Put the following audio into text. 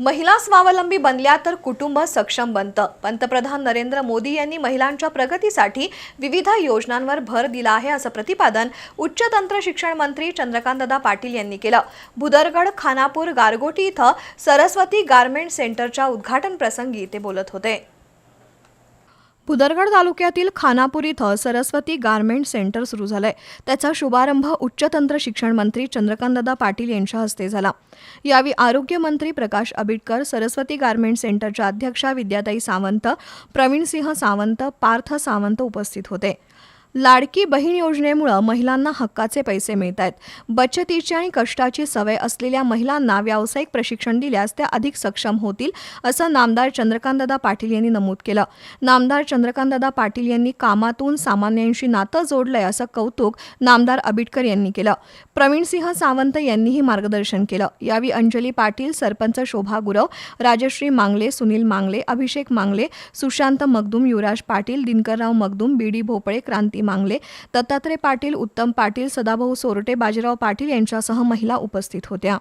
महिला स्वावलंबी बनल्या तर कुटुंब सक्षम बनतं. पंतप्रधान नरेंद्र मोदी यांनी महिलांच्या प्रगतीसाठी विविध योजनांवर भर दिला आहे असं प्रतिपादन उच्च तंत्र शिक्षण मंत्री चंद्रकांतदा पाटील यांनी केलं. भुदरगड खानापूर गारगोटी इथं सरस्वती गारमेंट सेंटरच्या उद्घाटन प्रसंगी ते बोलत होते. पुदरगड तालुक्यातील खानापूर इथं सरस्वती गारमेंट सेंटर सुरू झालंय. त्याचा शुभारंभ उच्चतंत्र शिक्षण मंत्री चंद्रकांतदादा पाटील यांच्या हस्ते झाला. यावेळी आरोग्यमंत्री प्रकाश आबिटकर सरस्वती गारमेंट सेंटरच्या अध्यक्षा विद्याताई सावंत प्रवीणसिंह सावंत पार्थ सावंत उपस्थित होते. लाडकी बहीण योजनेमुळं महिलांना हक्काचे पैसे मिळत आहेत बचतीची आणि कष्टाची सवय असलेल्या महिलांना व्यावसायिक प्रशिक्षण दिल्यास त्या अधिक सक्षम होतील असं नामदार चंद्रकांतदादा पाटील यांनी नमूद केलं. नामदार चंद्रकांतदादा पाटील यांनी कामातून सामान्यांशी नातं जोडलंय असं कौतुक नामदार आबिटकर यांनी केलं. प्रवीणसिंह सावंत यांनीही मार्गदर्शन केलं. यावेळी अंजली पाटील सरपंच शोभा गुरव राजश्री मांगले सुनील मांगले अभिषेक मांगले सुशांत मगदूम युवराज पाटील दिनकरराव मगदूम बीडी भोपळे क्रांती मांगले. दत्तात्रय पाटील उत्तम पाटील सदाभाऊ सोरटे बाजीराव पाटील यांच्यासह महिला उपस्थित होत्या.